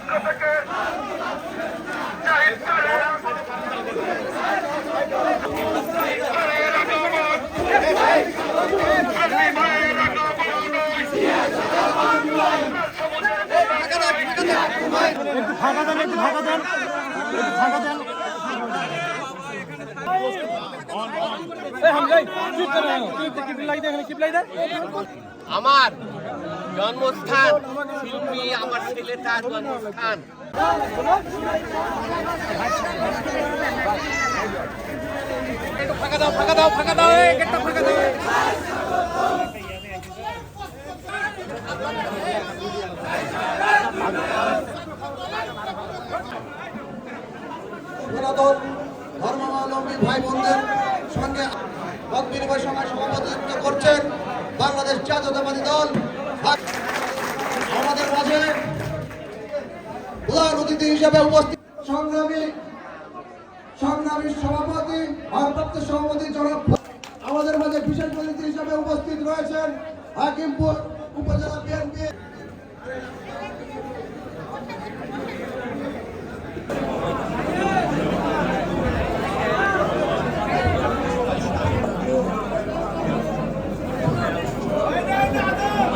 পক্ষ থেকে একটু ফাঁকা দেন একটু ফাঁকা দেন একটু আমার জন্মস্থান, শিল্পী, আমার জন্মস্থান। ফাঁকা দাও সনাতন ধর্মাবলম্বী ভাই বোনদের সঙ্গে সভাপতিত্ব করছেন বাংলাদেশ জাতীয়তাবাদী দল। হিসেবে উপস্থিত সংগ্রামী সংগ্রামী সভাপতি, ভারপ্রাপ্ত সভাপতি জনাব আমাদের মাঝে বিশেষ অতিথি হিসাবে উপস্থিত রয়েছেন হাকিমপুর উপজেলা বিএনপি।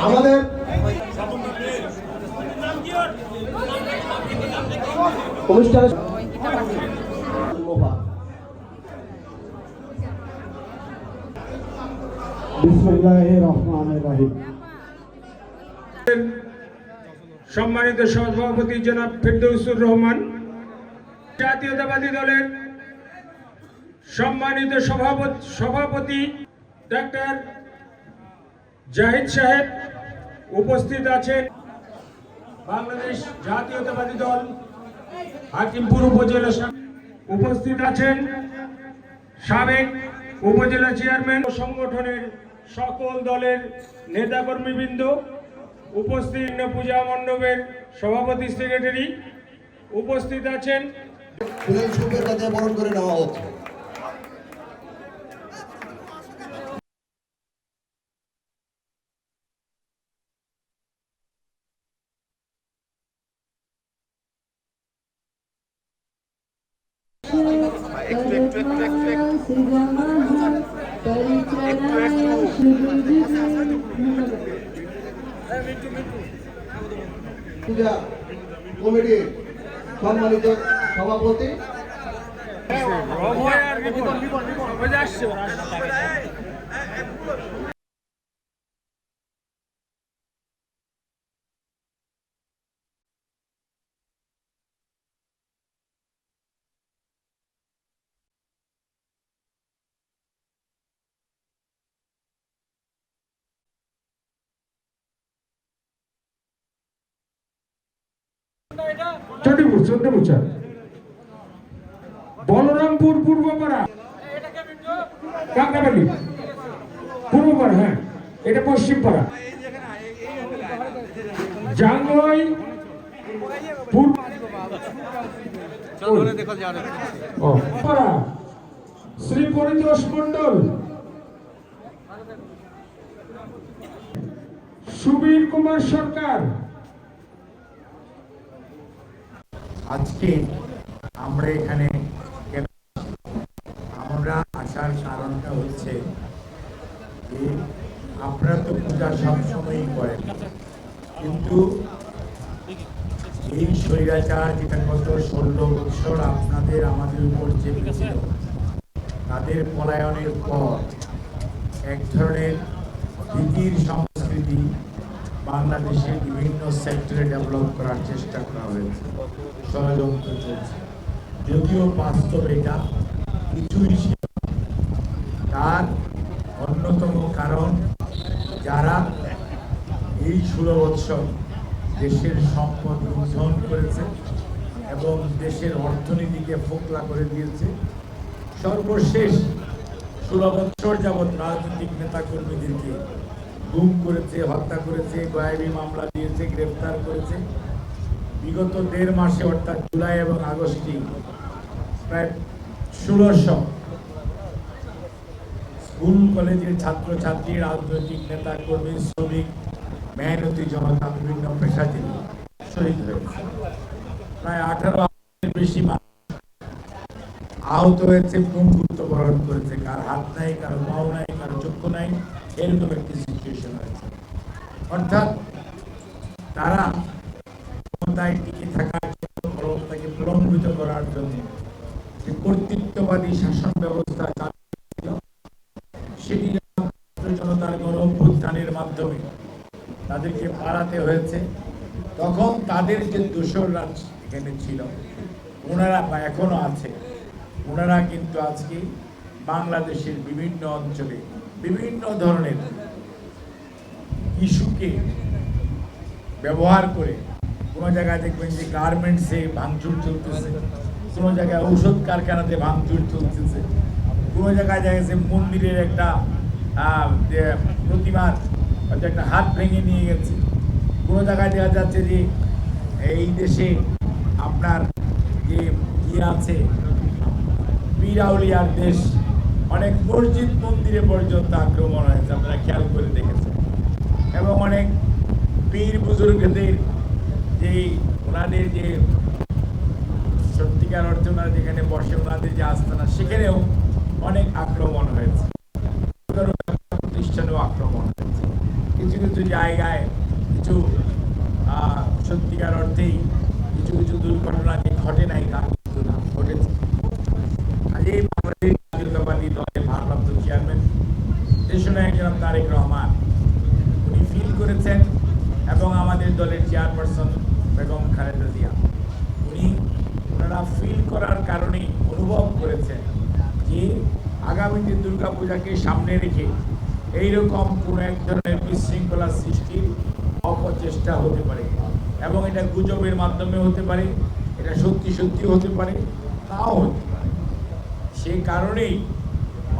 আমাদের অনুষ্ঠানে সম্মানিত সভাপতি জনাব ফেরদৌসুর রহমান জাতীয়তাবাদী দলের সম্মানিত সভাপতি সভাপতি ডাক্তার জাহিদ সাহেব উপস্থিত আছেন। বাংলাদেশ জাতীয়তাবাদী দল হাকিমপুর উপজেলা উপস্থিত আছেন সাবেক উপজেলা চেয়ারম্যান ও সংগঠনের সকল দলের নেতাকর্মীবৃন্দ, উপস্থিত পূজা মণ্ডপের সভাপতি, সেক্রেটারি, উপস্থিত আছেন। বরণ করে নেওয়া হচ্ছে। একটু পূজা কমিটির সম্মানিত সভাপতি চন্ডীপুর চন্দ্রপুর বলরামপুর পূর্বপাড়া। কাকরাবালি পূর্বপাড়া হ্যাঁ। এটা পশ্চিম পাড়া জাঙ্গই পূর্ব ও, পাড়া শ্রী পরিতোষ মন্ডল সুবীর কুমার সরকার। আজকে আমরা এখানে আমরা আসার কারণটা হচ্ছে যে আপনারা তো পূজা সবসময়ই করেন, কিন্তু এই স্বৈরাচার যেটা গত ষোলো বছর আপনাদের আমাদের উপর চেপেছিল তাদের পলায়নের পর এক ধরনের ভীতির সেক্টরে ডেভেলপ করার চেষ্টা করা হয়েছে। ষড়যন্ত্র চলছে। যদিও বাস্তব এটা কিছুই ছিল তার অন্যতম কারণ যারা এই ষোলো বৎসর দেশের সম্পদ লুণ্ঠন করেছে এবং দেশের অর্থনীতিকে ফোকলা করে দিয়েছে, সর্বশেষ ষোলো বছর যাবৎ রাজনৈতিক নেতা কর্মীদেরকে গুম করেছে, হত্যা করেছে, গয়াবী মামলা দিয়েছে, গ্রেফতার করেছে। বিগত দেড় মাসে, অর্থাৎ জুলাই এবং আগস্টে, প্রায় ষোলোশো স্কুল, কলেজের ছাত্রছাত্রী রাজনৈতিক নেতা, কর্মী, শ্রমিক, মেহনতি জনতা, বিভিন্ন পেশাজীবী শহীদ হয়েছে। প্রায় আঠারো বেশি আহত হয়েছে পঙ্গুত্ব বরণ করেছে। কার হাত নাই, কারও পাও নাই, কারও চক্ষু নাই। এরকম একটি সিচুয়েশন হয়েছে। অর্থাৎ তারা ক্ষমতায় টিকে থাকার জন্য ক্ষমতাকে প্রলম্বিত করার জন্য যে কর্তৃত্ববাদী শাসন ব্যবস্থা ছিল, সেটি জনতার গণ অভ্যুত্থানের মাধ্যমে তাদেরকে পালাতে হয়েছে। তখন তাদের যে দোসররা এখানে ছিল ওনারা বা এখনও আছে। ওনারা কিন্তু আজকে বাংলাদেশের বিভিন্ন অঞ্চলে বিভিন্ন ধরনের ইস্যুকে ব্যবহার করে কোনো জায়গায় দেখবেন যে গার্মেন্টসে ভাঙচুর চলতেছে, কোনো জায়গায় ঔষধ কারখানাতে ভাঙচুর চলতেছে, কোনো জায়গায় দেখা গেছে মন্দিরের একটা প্রতিমার হয়তো একটা হাত ভেঙে নিয়ে গেছে, কোনো জায়গায় দেখা যাচ্ছে যে এই দেশে আপনার যে ইয়ে আছে, পীরাউলিয়ার দেশ অনেক মসজিদ মন্দিরে পর্যন্ত আক্রমণ হয়েছে, আপনারা খেয়াল করে দেখেছেন। এবং অনেক পীর বুজুর্গদের যে ওনাদের যে সত্যিকার অর্থে ওনারা যেখানে বসে, ওনাদের যে আস্থানা সেখানেও অনেক আক্রমণ হয়েছে। প্রতিষ্ঠানেও আক্রমণ হয়েছে। কিছু কিছু জায়গায় কিছু সত্যিকার অর্থেই কিছু কিছু দুর্ঘটনা যে ঘটে নাই, তা কিন্তু না, ঘটেছে। কাজেই বাংলাদেশ জাতীয়তাবাদী দলের ভারপ্রাপ্ত চেয়ারম্যান দেশনায়ক জনাব তারেক রহমান। উনি ফিল করেছেন এবং আমাদের দলের চেয়ারপারসন বেগম খালেদা জিয়া। উনি ওনারা ফিল করার কারণেই অনুভব করেছেন যে আগামীতে দুর্গাপূজাকে সামনে রেখে এইরকম কোনো এক ধরনের বিশৃঙ্খলা সৃষ্টির অপচেষ্টা হতে পারে এবং এটা গুজবের মাধ্যমে হতে পারে, এটা সত্যি সত্যি হতে পারে, তাও হতে পারে। সে কারণেই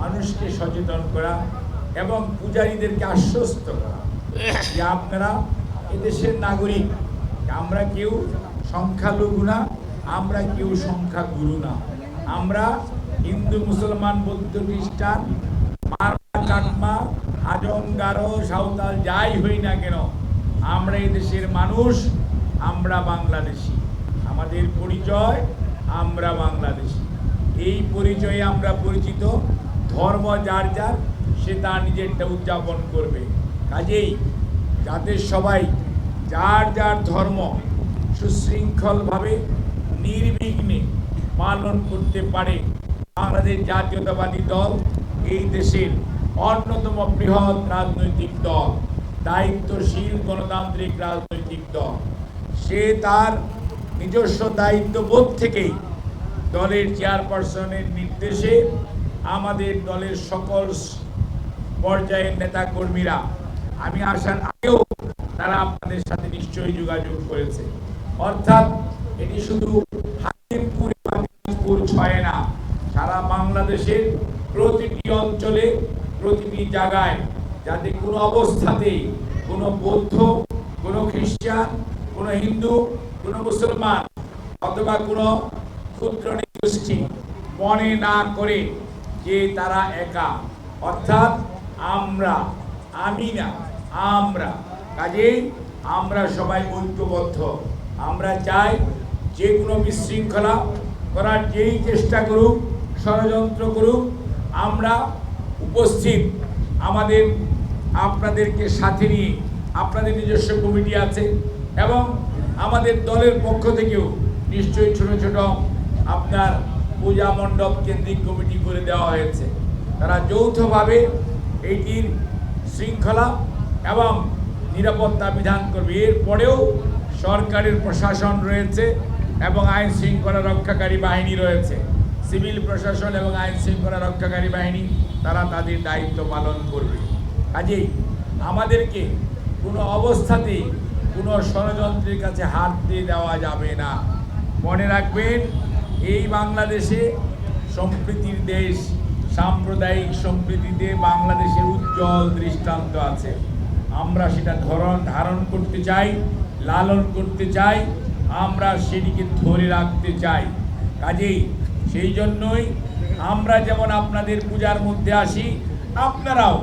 মানুষকে সচেতন করা এবং পূজারীদেরকে আশ্বস্ত করা। যে আপনারা এদেশের নাগরিক, আমরা কেউ সংখ্যালঘু না, আমরা কেউ সংখ্যা গুরু না। আমরা হিন্দু, মুসলমান, বৌদ্ধ, খ্রিস্টান, মারমা কাটমা হাজং, গারো, সাঁওতাল, যাই হই না কেন, আমরা এই দেশের মানুষ, আমরা বাংলাদেশি। আমাদের পরিচয়, আমরা বাংলাদেশি। এই পরিচয়ে আমরা পরিচিত, ধর্ম যার যার সে তার নিজেরটা উদযাপন করবে। কাজেই যাদের সবাই যার যার ধর্ম সুশৃঙ্খলভাবে নির্বিঘ্নে পালন করতে পারে, বাংলাদেশ জাতীয়তাবাদী দল এই দেশের অন্যতম বৃহৎ রাজনৈতিক দল, দায়িত্বশীল গণতান্ত্রিক রাজনৈতিক দল। সে তার নিজস্ব দায়িত্ববোধ থেকেই দলের চেয়ারপারসনের নির্দেশে আমাদের দলের সকল পর্যায়ের নেতা কর্মীরা আমি আসার আগেও তারা আপনাদের সাথে নিশ্চয়ই যোগাযোগ করেছে। অর্থাৎ এটি শুধু হাকিমপুর দিনাজপুর ছয় না, সারা বাংলাদেশের প্রতিটি অঞ্চলে, প্রতিটি জায়গায় যাতে কোনো অবস্থাতেই কোনো বৌদ্ধ, কোনো খ্রিস্টান, কোনো হিন্দু, কোনো মুসলমান অথবা কোনো ক্ষুদ্র গোষ্ঠী মনে না করে যে তারা একা। অর্থাৎ আমরা, আমি না, আমরা। কাজেই আমরা সবাই ঐক্যবদ্ধ। আমরা চাই যে কোনো বিশৃঙ্খলা করার যেই চেষ্টা করুক, ষড়যন্ত্র করুক, আমরা উপস্থিত। আমাদের, আপনাদেরকে সাথে নিয়ে আপনাদের নিজস্ব কমিটি আছে এবং আমাদের দলের পক্ষ থেকেও নিশ্চয়ই ছোট ছোট আপনার পূজা মণ্ডপ কেন্দ্রিক কমিটি করে দেওয়া হয়েছে। তারা যৌথভাবে এইটির শৃঙ্খলা এবং নিরাপত্তা বিধান করবে। এরপরেও সরকারের প্রশাসন রয়েছে এবং আইন শৃঙ্খলা রক্ষাকারী বাহিনী রয়েছে। সিভিল প্রশাসন এবং আইন শৃঙ্খলা রক্ষাকারী বাহিনী, তারা তাদের দায়িত্ব পালন করবে। কাজেই আমাদেরকে কোনো অবস্থাতেই কোনো ষড়যন্ত্রের কাছে হাত দিয়ে দেওয়া যাবে না। মনে রাখবেন, এই বাংলাদেশে সম্প্রীতির দেশ সাম্প্রদায়িক সম্প্রীতিতে বাংলাদেশের উজ্জ্বল দৃষ্টান্ত আছে। আমরা সেটা ধরন ধারণ করতে চাই, লালন করতে চাই, আমরা সেটিকে ধরে রাখতে চাই। কাজেই সেই জন্যই আমরা যেমন আপনাদের পূজার মধ্যে আসি, আপনারাও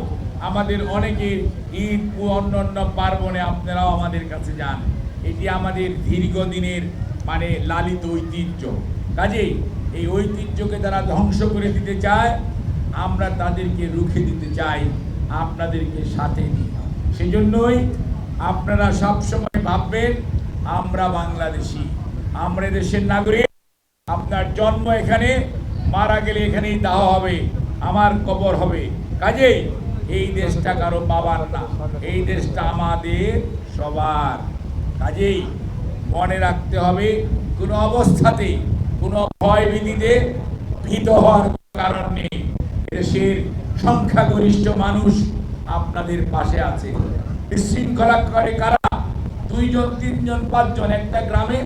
আমাদের অনেকের ঈদ ও অন্য অন্য পার্বণে আপনারাও আমাদের কাছে যান। এটি আমাদের দীর্ঘদিনের মানে লালিত ঐতিহ্য। কাজেই এই ঐতিহ্যকে তারা ধ্বংস করে দিতে চায় আমরা তাদেরকে রুখে দিতে চাই, আপনাদেরকে সাথে নিয়ে সেজন্যই আপনারা সবসময় ভাববেন, আমরা বাংলাদেশি, আমরা দেশের নাগরিক। আপনার জন্ম এখানে, মারা গেলে এখানেই দাহ হবে, আমার কবর হবে। কাজেই এই দেশটা কারও বাবার না, এই দেশটা আমাদের সবার। কাজেই মনে রাখতে হবে, কোনো অবস্থাতে কোনো ভয় ভীতিতে ভীত হওয়ার কারণ নেই। দেশের সংখ্যাগরিষ্ঠ মানুষ আপনাদের পাশে আছে। বিশৃঙ্খলা করে? কারা দুইজন, তিনজন, পাঁচজন, একটা গ্রামে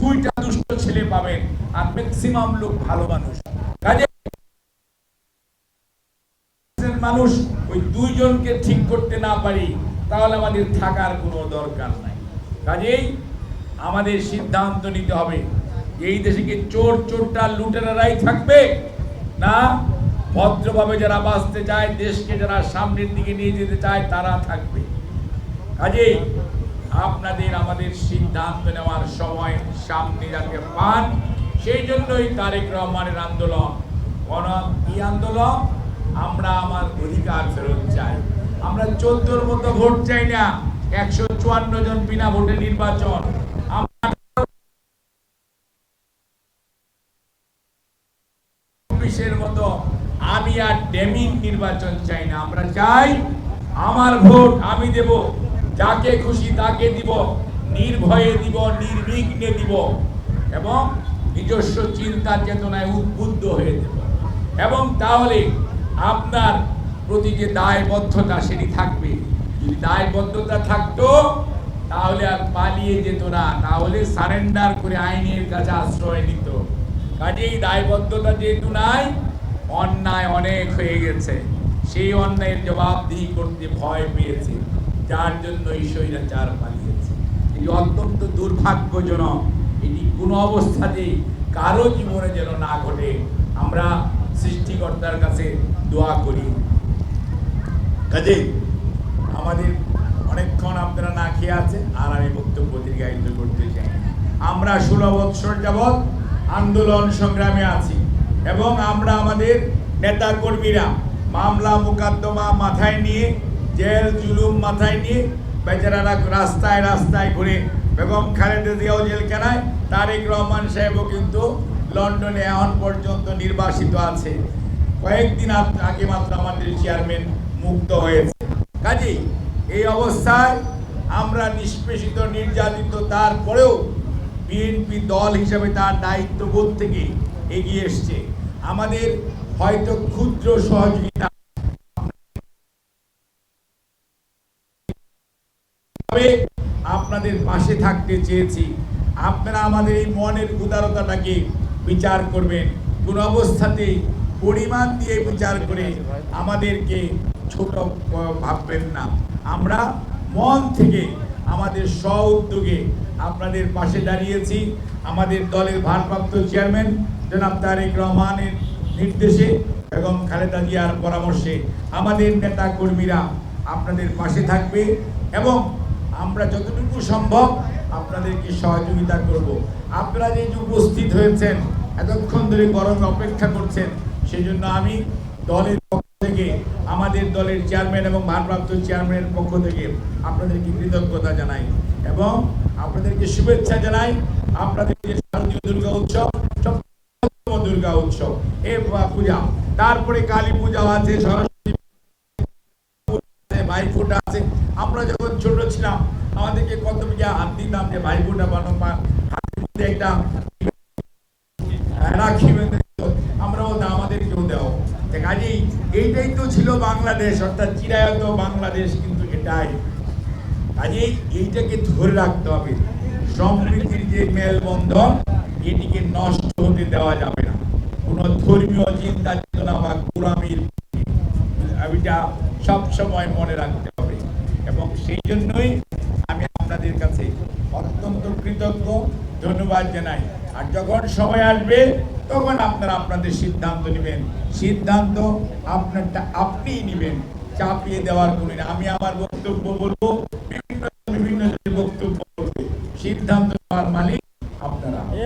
দুইটা দুষ্ট ছেলে পাবেন আর ম্যাক্সিমাম লোক ভালো মানুষ। কাজে মানুষ ওই দুইজনকে ঠিক করতে না পারি, তাহলে আমাদের থাকার কোনো দরকার নাই। কাজেই আমাদের সিদ্ধান্ত নিতে হবে, এই দেশে কি চোর, চোরটা, লুটেরারাই থাকবে না ভদ্রভাবে যারা বাঁচতে চায়, দেশকে যারা সামনের দিকে নিয়ে যেতে চায়, তারা থাকবে। কাজেই আপনাদের আমাদের সিদ্ধান্ত নেওয়ার সময় সামনে যাতে পান, সেই জন্যই তারেক রহমানের আন্দোলন। কোন? কি আন্দোলন? আমরা আমার অধিকার ফেরত চাই। আমরা চোদ্দোর মতো ভোট চাই না, একশো চুয়ান্ন জন বিনা ভোটে নির্বাচন। ডেমিং নির্বাচন চাই না, আমরা চাই আমার ভোট আমি দেব, যাকে খুশি তাকে দিব, নির্ভয়ে দিব, নির্বিঘ্নে দিব এবং নিজস্ব চিন্তা চেতনায় উদ্বুদ্ধ হয়ে দেব। এবং তাহলে আপনার প্রতি যে দায়বদ্ধতা সেটি থাকবে। যদি দায়বদ্ধতা থাকতো, তাহলে আর পালিয়ে যেত না, তাহলে সারেন্ডার করে আইনের কাছে আশ্রয় নিত। কাজেই দায়বদ্ধতা যেহেতু নাই অন্যায় অনেক হয়ে গেছে। সেই অন্যায়ের জবাবদিহি করতে ভয় পেয়েছে। যার জন্য এই স্বৈরাচার পালিয়েছে। এটি অত্যন্ত দুর্ভাগ্যজনক। এটি কোনো অবস্থাতেই কারও জীবনে যেন না ঘটে। আমরা সৃষ্টিকর্তার কাছে দোয়া করি। কাজে, আমাদের অনেকক্ষণ আপনারা না খেয়ে আছে আর আমি বক্তব্য দীর্ঘায়িত করতে চাই আমরা ষোলো বৎসর যাবৎ আন্দোলন সংগ্রামে আছি। এবং আমরা আমাদের নেতা কর্মীরা মামলা মোকদ্দমা মাথায় নিয়ে, জেল, জুলুম মাথায় নিয়ে, বেচারারা রাস্তায় রাস্তায় ঘুরে বেগম খালেদা জিয়াও জেলখানায়, তারেক রহমান সাহেবও কিন্তু লন্ডনে এখন পর্যন্ত নির্বাসিত আছে। কয়েকদিন আগ- আগে মাত্র আমাদের চেয়ারম্যান মুক্ত হয়েছে। কাজেই এই অবস্থায় আমরা নিষ্পেষিত, নির্যাতিত, তারপরেও বিএনপি দল হিসেবে তার দায়িত্ববোধ থেকে এগিয়ে এসছে। আমাদের হয়তো ক্ষুদ্র সহযোগিতা আপনাদের পাশে থাকতে চেয়েছি। আপনারা আমাদের এই মনের উদারতাটাকে বিচার করবেন। কোন অবস্থাতেই পরিমাণ দিয়ে বিচার করে আমাদেরকে ছোট ভাববেন না। আমরা মন থেকে আমাদের স্ব উদ্যোগে আপনাদের পাশে দাঁড়িয়েছি। আমাদের দলের ভারপ্রাপ্ত চেয়ারম্যান জনাব তারেক রহমানের নির্দেশে এবং খালেদা জিয়ার পরামর্শে আমাদের নেতা কর্মীরা আপনাদের পাশে থাকবে এবং আমরা যতটুকু সম্ভব আপনাদেরকে সহযোগিতা করব। আপনারা যে উপস্থিত হয়েছেন, এতক্ষণ ধরে গরমে অপেক্ষা করছেন, সেজন্য আমি দলের পক্ষ থেকে, আমাদের দলের চেয়ারম্যান এবং ভারপ্রাপ্ত চেয়ারম্যানের পক্ষ থেকে আপনাদেরকে কৃতজ্ঞতা জানাই এবং আপনাদেরকে শুভেচ্ছা জানাই। আপনাদের যে শারদীয় দুর্গা উৎসব সব দুর্গা উৎসব। এ পূজা। তারপরে কালী পূজা আছে ভাইফোঁটা আছে। আমরা যখন ছোট ছিলাম, আমাদেরকে কত হাত দিতাম যে ভাইফোঁটা বানো একটা রাখি বেঁধে দিত। আমরা বলতাম আমাদের কেউ কাজেই এইটাই তো ছিল বাংলাদেশ, অর্থাৎ চিরায়ত বাংলাদেশ কিন্তু এটাই। কাজেই এইটাকে ধরে রাখতে হবে। সম্প্রীতির যে মেলবন্ধন, এটিকে নষ্ট হতে দেওয়া যাবে ধর্মীয় চিন্তা চেতনা বা সবসময় মনে রাখতে হবে। এবং সেই জন্যই আমি আপনাদের কাছে অত্যন্ত কৃতজ্ঞ, ধন্যবাদ জানাই। আর যখন সময় আসবে, তখন আপনারা আপনাদের সিদ্ধান্ত নেবেন। সিদ্ধান্ত আপনারটা আপনিই নেবেন। চাপিয়ে দেওয়ার কোনো আমি আমার বক্তব্য বলব, বিভিন্ন বিভিন্ন বক্তব্য বলবে। সিদ্ধান্ত মালিক